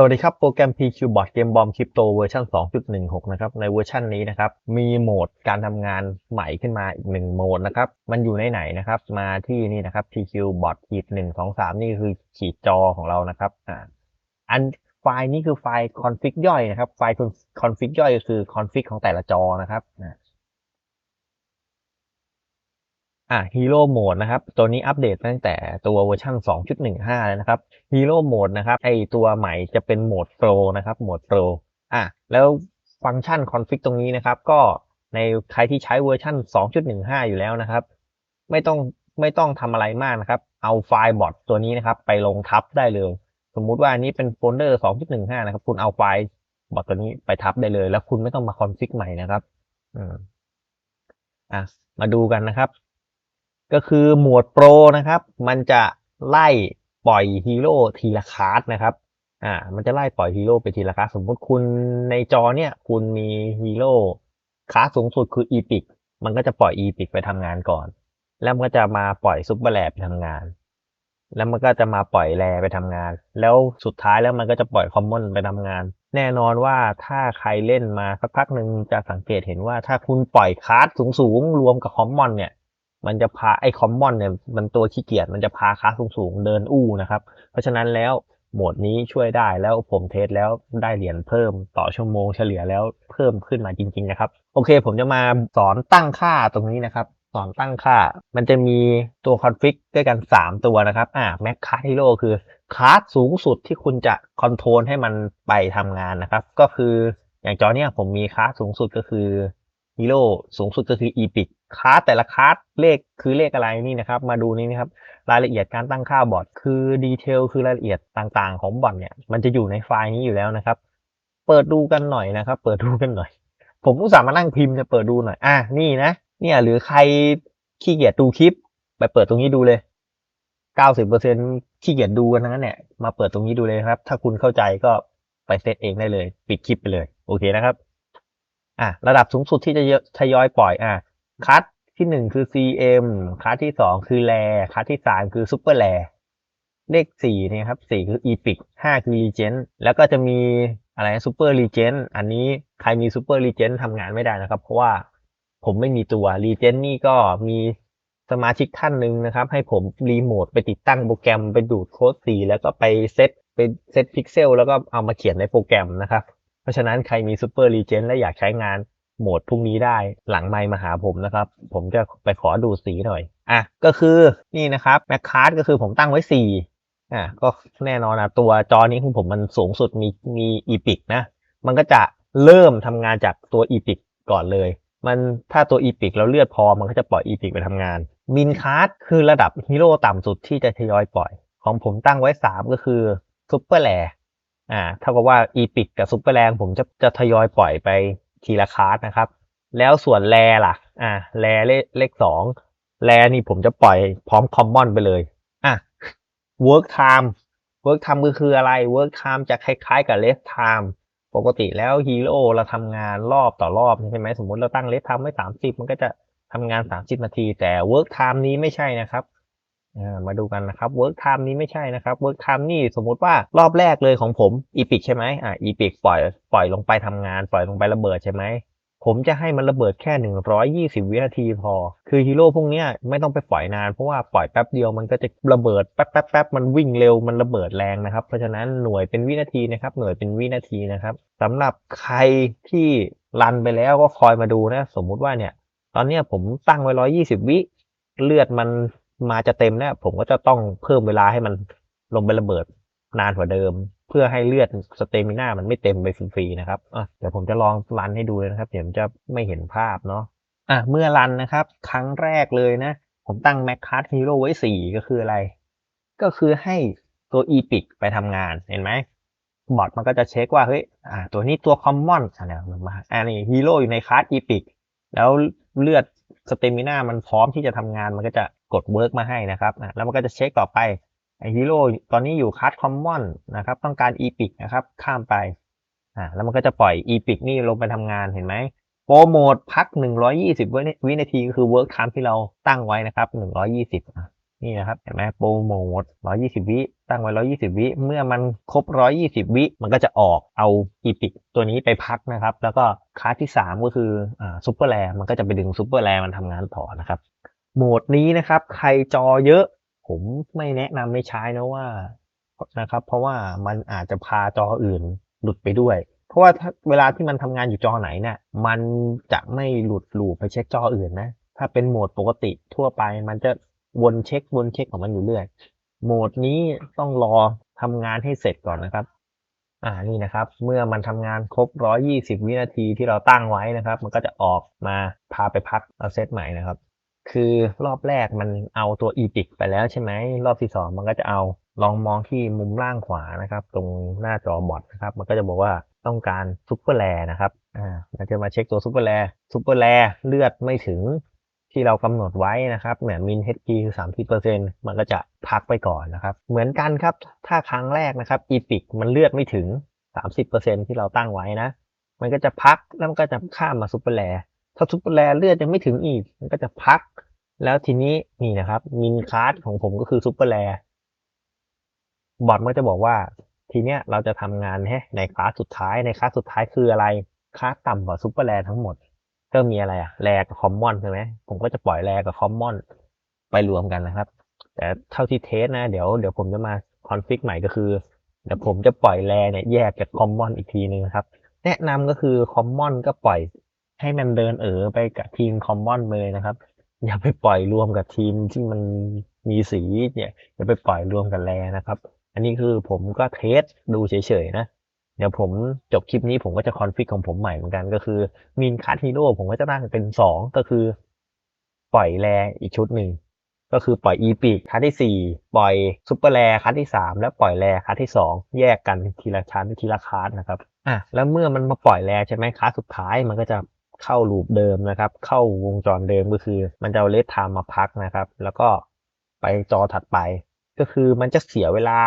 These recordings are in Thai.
สวัสดีครับ โปรแกรม PQ Bot เกมบอมคริปโตเวอร์ชัน2.16 นะครับ ในเวอร์ชันนี้นะครับ มีโหมดการทำงานใหม่ขึ้นมาอีกหนึ่งโหมดนะครับ มันอยู่ในไหนนะครับ มาที่นี่นะครับ PQ Bot ขีดหนึ่งสองสามนี่คือขีดจอของเรานะครับ อ่า อันไฟล์นี้คือไฟล์คอนฟิกย่อยนะครับ ไฟล์คอนฟิกย่อยก็คือคอนฟิกของแต่ละจอนะครับ อ่าอะฮีโร่โหมดนะครับ ตัวนี้อัปเดตตั้งแต่ตัวเวอร์ชัน2.15 แล้วนะครับฮีโร่โหมดนะครับ ไอตัวใหม่จะเป็นโหมดโปรนะครับ โหมดโปรอะ แล้วฟังก์ชันคอนฟิกตรงนี้นะครับ ก็ในใครที่ใช้เวอร์ชัน2.15 อยู่แล้วนะครับ ไม่ต้องไม่ต้องทำอะไรมากนะครับ เอาไฟล์บอทตัวนี้นะครับ ไปลงทับได้เลย สมมุติว่าอันนี้เป็นโฟลเดอร์ 2.15 นะครับ คุณเอาไฟล์บอทตัวนี้ไปทับได้เลย แล้วคุณไม่ต้องมาคอนฟิกใหม่นะครับ อืมอะ มาดูกันนะครับ ก็คือหมวดโปรนะครับ มันจะไล่ปล่อยฮีโร่ทีละคลาสนะครับอ่ามันจะไล่ปล่อยฮีโร่ไปทีละคลาสสมมติคุณในจอเนี่ย คุณมีฮีโร่คลาสสูงสุดคืออีพิกมันก็จะปล่อยอีพิกไปทำงานก่อน แล้วมันก็จะมาปล่อยซุปเปอร์แลบไปทำงาน แล้วมันก็จะมาปล่อยแรไปทำงาน แล้วสุดท้ายแล้วมันก็จะปล่อยคอมมอนไปทำงาน แน่นอนว่าถ้าใครเล่นมาสักพักหนึ่งจะสังเกตเห็นว่าถ้าคุณปล่อยคลาสสูงๆรวมกับคอมมอนเนี่ย มันจะพาไอ้คอมมอนเนี่ยมันตัวขี้เกียจมันจะพาค้าสูงๆเดินอู้นะครับ เพราะฉะนั้นแล้วโหมดนี้ช่วยได้แล้วผมเทสแล้วได้เหรียญเพิ่มต่อชั่วโมงเฉลี่ยแล้วเพิ่มขึ้นมาจริง ๆ นะครับ โอเค ผมจะมาสอนตั้งค่าตรงนี้นะครับ สอนตั้งค่า มันจะมีตัวคอนฟิกด้วยกัน 3 ตัวนะครับอ่าแม็กคาร์ฮีโร่คือคลาสสูงสุดที่คุณจะคอนโทรลให้มันไปทำงานนะครับ ก็คืออย่างจอเนี้ยผมมีคลาสสูงสุดก็คือ ฮีโร่สูงสุดก็คืออีพิกคาร์แต่ละคาร์เลขคือเลขอะไรนี่นะครับ มาดูนี่นะครับ รายละเอียดการตั้งค่าบอทคือดีเทลคือรายละเอียดต่างๆ ของบอทเนี่ยมันจะอยู่ในไฟล์นี้อยู่แล้วนะครับ เปิดดูกันหน่อยนะครับ เปิดดูกันหน่อย ผมอุตส่าห์มานั่งพิมพ์จะเปิดดูหน่อยอะนี่นะ เนี่ยหรือใครขี้เกียจดูคลิป ไปเปิดตรงนี้ดูเลยเก้าสิบเปอร์เซ็นขี้เกียจดูกันนั้นเนี่ยมาเปิดตรงนี้ดูเลยครับ ถ้าคุณเข้าใจก็ไปเซตเองได้เลย ปิดคลิปไปเลย โอเคนะครับ อะระดับสูงสุดที่จะทยอยปล่อยอะคัดที่หนึ่งคือ CM คัดที่สองคือแรคัดที่สามคือซูเปอร์แรเลขสี่เนี่ยครับสี่คือ Epic ห้าคือ Legend แล้วก็จะมีอะไรซูเปอร์ Legend อันนี้ใครมีซูเปอร์ Legend ทำงานไม่ได้นะครับ เพราะว่าผมไม่มีตัว Legend นี่ก็มีสมาชิกท่านหนึ่งนะครับ ให้ผมรีโมทไปติดตั้งโปรแกรมไปดูดโค้ดสีแล้วก็ไปเซตไปเซตพิกเซลแล้วก็เอามาเขียนในโปรแกรมนะครับ ราะฉะนั้นใครมี Super Legend และอยากใช้งานโหมดพวกนี้ได้หลังไมค์มาหาผมนะครับ ผมจะไปขอดูสีหน่อย อะ ก็คือนี่นะครับแมคคาร์ดก็คือผมตั้งไว้ 4 อะ ก็แน่นอนนะตัวจอนี้ของผมมันสูงสุดมีมีอีพิกนะ มันก็จะเริ่มทำงานจากตัวอีพิกก่อนเลย มันถ้าตัวอีพิกแล้วเลือดพอมันก็จะปล่อยอีพิกไปทำงานมินคาร์ดคือระดับฮีโร่ต่ำสุดที่จะทยอยปล่อย ของผมตั้งไว้ 3 ก็คือซุปเปอร์แล อ่าเท่ากับว่าอีพิกกับซุปเปอร์แรงผมจะจะทยอยปล่อยไปทีละคาร์ดนะครับ แล้วส่วนแรล่ะ อ่าแรเลเลขสองแรนี่ผมจะปล่อยพร้อมคอมมอนไปเลยอะ work time work time ก็คืออะไร work time จะคล้ายๆ กับ rest time ปกติแล้วฮีโร่เราทำงานรอบต่อรอบใช่ไหมสมมติเราตั้ง rest time ไว้สามสิบมันก็จะทำงานสามสิบนาที แต่ work time นี้ไม่ใช่นะครับ มาดูกันนะครับ work time นี้ไม่ใช่นะครับ work time นี่สมมติว่ารอบแรกเลยของผม epic ใช่ไหมอ่า epic ปล่อยปล่อยลงไปทำงาน ปล่อยลงไประเบิดใช่ไหมผมจะให้มันระเบิดแค่ 120 วินาทีพอ คือฮีโร่พวกนี้ไม่ต้องไปปล่อยนาน เพราะว่าปล่อยแป๊บเดียวมันก็จะระเบิดแป๊บแป๊บแป๊บมันวิ่งเร็วมันระเบิดแรงนะครับ เพราะฉะนั้นหน่วยเป็นวินาทีนะครับ หน่วยเป็นวินาทีนะครับสำหรับใครที่รันไปแล้วก็คอยมาดูนะ สมมุติว่าเนี่ย ตอนนี้ผมตั้งไว้ 120 วิ เลือดมัน มาจะเต็มเนี่ยผมก็จะต้องเพิ่มเวลาให้มันลงไประเบิดนานกว่าเดิม เพื่อให้เลือดสเตมิน่ามันไม่เต็มไปฟรีๆนะครับอะเดี๋ยวผมจะลองรันให้ดูนะครับ เดี๋ยวจะไม่เห็นภาพเนาะอะเมื่อรันนะครับ ครั้งแรกเลยนะ ผมตั้งแมคคาร์ดฮีโร่ไว้สี่ก็คืออะไร ก็คือให้ตัวอีพิกไปทำงานเห็นไหมบอทมันก็จะเช็คว่าเฮ้ยอ่า ตัวนี้ตัวคอมมอนอะเนี่ยมาอันนี้ฮีโร่อยู่ในคาร์ดอีพิกแล้วเลือดสเตมิน่ามันพร้อมที่จะทำงานมันก็จะ กดเวิร์กมาให้นะครับอะแล้วมันก็จะเช็คต่อไปไอฮีโร่ตอนนี้อยู่คัสคอมมอนนะครับต้องการอีพิกนะครับข้ามไปอ่าแล้วมันก็จะปล่อยอีพิกนี่ลงไปทำงานเห็นไหมโปรโมทพัก 120 วินาทีคือเวิร์กไทม์ที่เราตั้งไว้นะครับ 120อะนี่นะครับเห็นไหมโปรโมท 120 วิตั้งไว้ 120 วิเมื่อมันครบ 120 วิมันก็จะออกเอาอีพิกตัวนี้ไปพักนะครับ แล้วก็คลาสที่ 3 ก็คืออ่าซูเปอร์แรมันก็จะไปดึงซูเปอร์แรมันทำงานต่อนะครับ โหมดนี้นะครับ ใครจอเยอะ ผมไม่แนะนำไม่ใช้นะว่านะครับ เพราะว่ามันอาจจะพาจออื่นหลุดไปด้วย เพราะว่าเวลาที่มันทำงานอยู่จอไหนเนี่ยมันจะไม่หลุดหลูไปเช็คจออื่นนะ ถ้าเป็นโหมดปกติทั่วไป มันจะวนเช็ควนเช็คของมันอยู่เรื่อยโหมดนี้ต้องรอทำงานให้เสร็จก่อนนะครับอ่านี่นะครับ เมื่อมันทำงานครบ 120 วินาทีที่เราตั้งไว้นะครับ มันก็จะออกมาพาไปพักเอาเซตใหม่นะครับ คือรอบแรกมันเอาตัว EPIC ไปแล้วใช่ไหมรอบที่2มันก็จะเอาลองมองที่มุมล่างขวานะครับ ตรงหน้าจอบอทนะครับ มันก็จะบอกว่าต้องการซุปเปอร์แรนะครับอ่าเราจะมาเช็คตัวซุปเปอร์แรซุปเปอร์แรเลือดไม่ถึงที่เรากำหนดไว้นะครับเหมือนมิน HP คือ 30%มันก็จะพักไปก่อนนะครับ เหมือนกันครับ ถ้าครั้งแรกนะครับ EPIC มันเลือดไม่ถึง 30%ที่เราตั้งไว้นะ มันก็จะพักแล้วมันก็จะข้ามมาซุปเปอร์แร ถ้าซุปเปอร์แรเลือดยังไม่ถึงอีก มันก็จะพัก แล้วทีนี้นี่นะครับ มินคาร์ดของผมก็คือซุปเปอร์แรบอทมันจะบอกว่า ทีเนี้ยเราจะทำงานแฮะในคลาสสุดท้ายในคลาสสุดท้ายคืออะไรคลาสต่ำกว่าซุปเปอร์แรทั้งหมด ก็มีอะไรอะแรกับคอมมอนใช่ไหมผมก็จะปล่อยแรกับคอมมอนไปรวมกันนะครับ แต่เท่าที่เทสนะ เดี๋ยวเดี๋ยวผมจะมาคอนฟิกใหม่ก็คือเดี๋ยวผมจะปล่อยแรเนี่ยแยกจากคอมมอนอีกทีนึงครับ แนะนำก็คือคอมมอนก็ปล่อย ให้มันเดินเอ๋อไปกับทีมคอมมอนเลยนะครับ อย่าไปปล่อยรวมกับทีมที่มันมีสีเนี่ยอย่าไปปล่อยรวมกับแรนะครับ อันนี้คือผมก็เทสดูเฉยๆนะเดี๋ยวผมจบคลิปนี้ผมก็จะคอนฟิกของผมใหม่เหมือนกันก็คือมินคัทฮีโร่ผมก็จะตั้งเป็นสองก็คือ ปล่อยแรอีกชุดหนึ่งก็คือปล่อยอีปีกคัทที่สี่ปล่อยซูเปอร์แรคัทที่สามและปล่อยแรคัทที่สองแยกกันทีละชั้นทีละคัสนะครับอะแล้วเมื่อมันมาปล่อยแรใช่ไหมคัสสุดท้ายมันก็จะ เข้าลูปเดิมนะครับ เข้าวงจรเดิมก็คือ มันจะเอาเลสไทม์มาพักนะครับ แล้วก็ไปจอถัดไป ก็คือมันจะเสียเวลา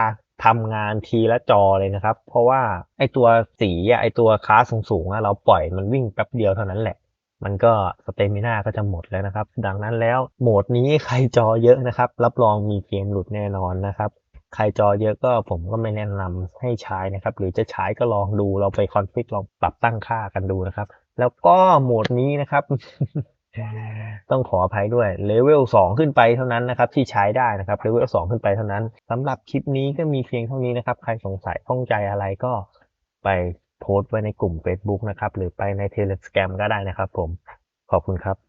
ทำงานทีละจอเลยนะครับ เพราะว่าไอตัวสีไอตัวคลาสสูงๆเราปล่อยมันวิ่งแป๊บเดียวเท่านั้นแหละ มันก็สเตมิน่าก็จะหมดแล้วนะครับ ดังนั้นแล้วโหมดนี้ใครจอเยอะนะครับ รับรองมีเกมหลุดแน่นอนนะครับ ใครจอเยอะก็ผมก็ไม่แนะนำให้ใช้นะครับ หรือจะใช้ก็ลองดูเราไปคอนฟิกลองปรับตั้งค่ากันดูนะครับ แล้วก็โหมดนี้นะครับ ต้องขออภัยด้วยเลเวล2ขึ้นไปเท่านั้นนะครับ ที่ใช้ได้นะครับเลเวล2ขึ้นไปเท่านั้นสำหรับคลิปนี้ก็มีเพียงเท่านี้นะครับ ใครสงสัยข้องใจอะไรก็ไปโพสต์ไว้ในกลุ่ม Facebook นะครับ หรือไปใน Telegram ก็ได้นะครับผมขอบคุณครับ